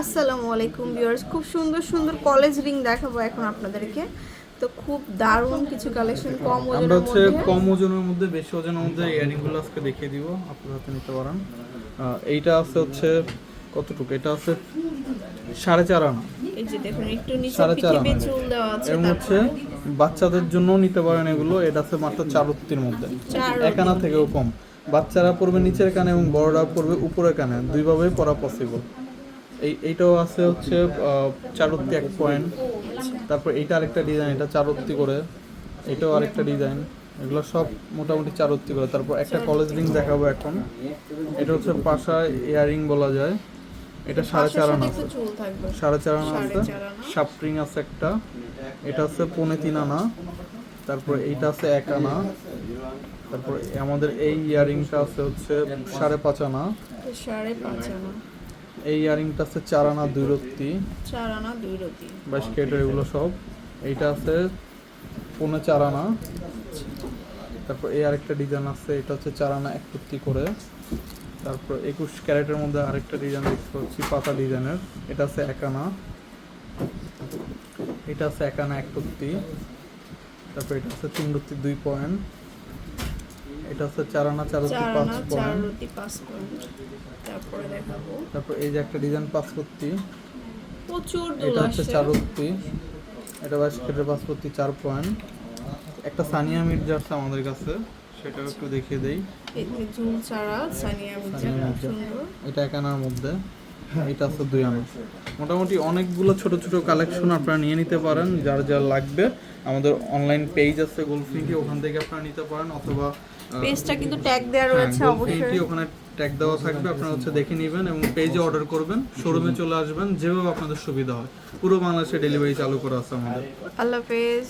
আসসালামু আলাইকুম ভিউয়ার্স। খুব সুন্দর সুন্দর কলেজ রিং দেখাবো এখন আপনাদেরকে। তো খুব দারুণ কিছু কালেকশন কম আমরা ওজনের হচ্ছে মধ্যে। কম ওজনের মধ্যে বেশি ওজনের মধ্যে ইয়ারিংগুলো আজকে দেখিয়ে দিব। আপনারা হাতে নিতে পারেন। এইটা আছে হচ্ছে কতটুকু? এটা আছে সাড়ে চার আনা। এই যে দেখুন একটু নিচে পিঠে আনা। চুল দেওয়া আছে এর হচ্ছে বাচ্চাদের জন্য নিতে পারেন এগুলো। এটা আছে মাত্র চার রত্তির মধ্যে। এক আনা থেকেও কম। বাচ্চারা পড়বে নিচের কানে এবং বড়রা পড়বে উপরের কানে। দুইভাবেই পড়া পসিবল এই এইটাও আছে হচ্ছে চারত্তি এক পয়েন্ট তারপর এইটা আরেকটা ডিজাইন এটা চারত্তি করে। এটাও আরেকটা ডিজাইন এগুলো সব মোটামুটি চারত্তি করে। তারপর একটা কলেজ রিং দেখাবো এখন। এটা হচ্ছে পাশা ইয়ারিং বলা যায়। এটা সাড়ে চার আনা আছে। সাড়ে চার আনা আছে। শাপরিং আছে একটা। এটা হচ্ছে পৌনে তিন আনা। তারপর এইটা আছে এক আনা। তারপর আমাদের এই ইয়ারিংটা আছে হচ্ছে সাড়ে পাঁচ আনা। সাড়ে পাঁচ আনা। এই ইয়ারিংটা আছে চার আনা দুই রত্তি। চার আনা দুই রতি বাইশ কেটের এগুলো সব। এইটা আছে পৌনে চার আনা তারপর এই আরেকটা ডিজাইন আছে এটা হচ্ছে চার আনা এক রত্তি করে। তারপর একুশ ক্যারেটের মধ্যে আরেকটা ডিজাইন দেখতে পাচ্ছি পাতা ডিজাইনের। এটা আছে এক আনা এটা আছে এক আনা এক রত্তি। তারপর এটা আছে তিন রত্তি দুই পয়েন্ট। এটা হচ্ছে চার আনা চার রত্তি চার পাঁচ আনা চার পয়েন্ট। রতি পাঁচ পয়েন্ট। তারপরে দেখাবো। তারপর এই যে একটা ডিজাইন পাঁচ করতি প্রচুর এটা হচ্ছে চার রত্তি এটা বাইশ কেটের পাঁচ করতি চার পয়েন্ট। একটা সানিয়া মির্জা আছে আমাদের কাছে। সেটাও একটু দেখিয়ে দেই। মির্জা সানিয়া মির্জা। এটা একানার মধ্যে। এটা আছে দুই আনা মোটামুটি অনেকগুলো ছোট ছোট কালেকশন আপনারা নিয়ে নিতে পারেন যার যার লাগবে। আমাদের অনলাইন পেজ আছে গোলফিনটি ওখান থেকে আপনারা নিতে পারেন অথবা পেজটা কিন্তু ট্যাগ দেওয়া হ্যাঁ, রয়েছে অবশ্যই। ওখানে ট্যাগ দেওয়া থাকবে আপনারা হচ্ছে দেখে নেবেন এবং পেজে অর্ডার করবেন শোরুমে চলে আসবেন যেভাবে আপনাদের সুবিধা হয়। পুরো বাংলাদেশে ডেলিভারি চালু করা আছে আমাদের। আল্লাহ হাফেজ।